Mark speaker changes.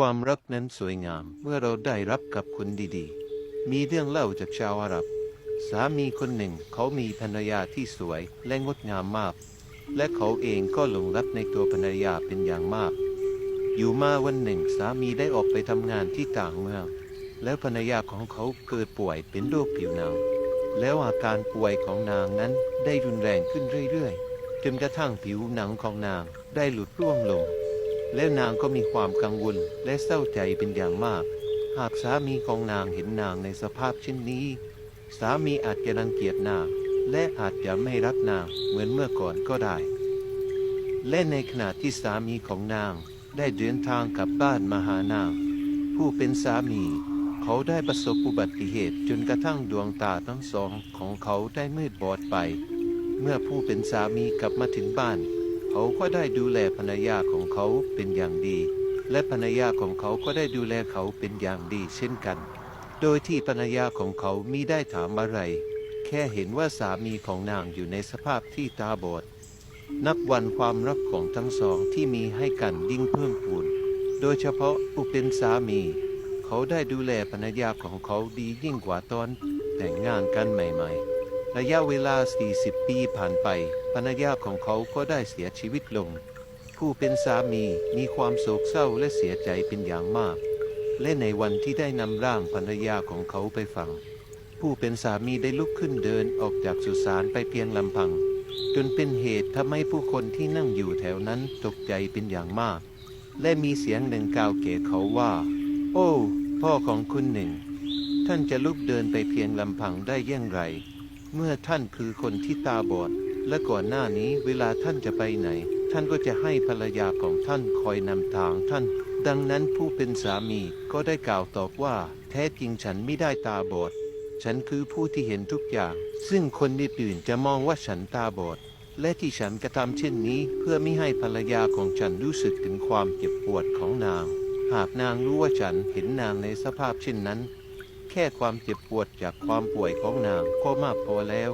Speaker 1: ความรักนั้นสวยงาม เมื่อเราได้รับกับคนดีๆ มีเรื่องเล่าจากชาวอาหรับ สามีคนหนึ่งเขามีภรรยาที่สวยและงดงามมาก และเขาเองก็หลงรักในตัวภรรยาเป็นอย่างมาก อยู่มาวันหนึ่งสามีได้ออกไปทำงานที่ต่างเมือง แล้วภรรยาของเขาเกิดป่วยเป็นโรคผิวหนัง แล้วอาการป่วยของนางนั้นได้รุนแรงขึ้นเรื่อยๆ จนกระทั่งผิวหนังของนางได้หลุดร่วงลง แล้วนางก็มีความกังวลและเศร้าใจเป็นอย่างมาก หากสามีของนางเห็นนางในสภาพเช่นนี้ สามีอาจจะรังเกียจนาง และอาจจะไม่รักนางเหมือนเมื่อก่อนก็ได้ และในขณะที่สามีของนางได้เดินทางกลับบ้านมาหานาง ผู้เป็นสามีเขาได้ประสบอุบัติเหตุจนกระทั่งดวงตาทั้งสองของเขาได้มืดบอดไป เมื่อผู้เป็นสามีกลับมาถึงบ้าน เขาก็ได้ดูแลภรรยาของเขาเป็นอย่างดี และภรรยาของเขาก็ได้ดูแลเขาเป็นอย่างดีเช่นกัน โดยที่ภรรยาของเขามิได้ถามอะไร แค่เห็นว่าสามีของนางอยู่ในสภาพที่ตาบอด นับวันความรักของทั้งสองที่มีให้กันยิ่งเพิ่มพูน โดยเฉพาะผู้เป็นสามี เขาได้ดูแลภรรยาของเขาดียิ่งกว่าตอนแต่งงานกันใหม่ ๆ ระยะเวลา 40 ปีผ่านไปภรรยาของเขาก็ได้เสียชีวิตลง ผู้เป็นสามีมีความโศกเศร้าและเสียใจเป็นอย่างมาก และในวันที่ได้นำร่างภรรยาของเขาไปฝัง ผู้เป็นสามีได้ลุกขึ้นเดินออกจากสุสานไปเพียงลำพัง จนเป็นเหตุทำให้ผู้คนที่นั่งอยู่แถวนั้นตกใจเป็นอย่างมาก และมีเสียงหนึ่งกล่าวแก่เขาว่า โอ้ พ่อของคุณหนึ่ง ท่านจะลุกเดินไปเพียงลำพังได้อย่างไร เมื่อท่านคือคนที่ตาบอด และก่อนหน้านี้เวลาท่านจะไปไหน ท่านก็จะให้ภรรยาของท่านคอยนำทางท่าน ดังนั้นผู้เป็นสามีก็ได้กล่าวตอบว่า แท้จริงฉันไม่ได้ตาบอด ฉันคือผู้ที่เห็นทุกอย่าง ซึ่งคนอื่นจะมองว่าฉันตาบอด และที่ฉันกระทำเช่นนี้ เพื่อไม่ให้ภรรยาของฉันรู้สึกถึงความเจ็บปวดของนาง หากนางรู้ว่าฉันเห็นนางในสภาพเช่นนั้น แค่ความเจ็บปวดจากความป่วยของนางก็มากพอแล้ว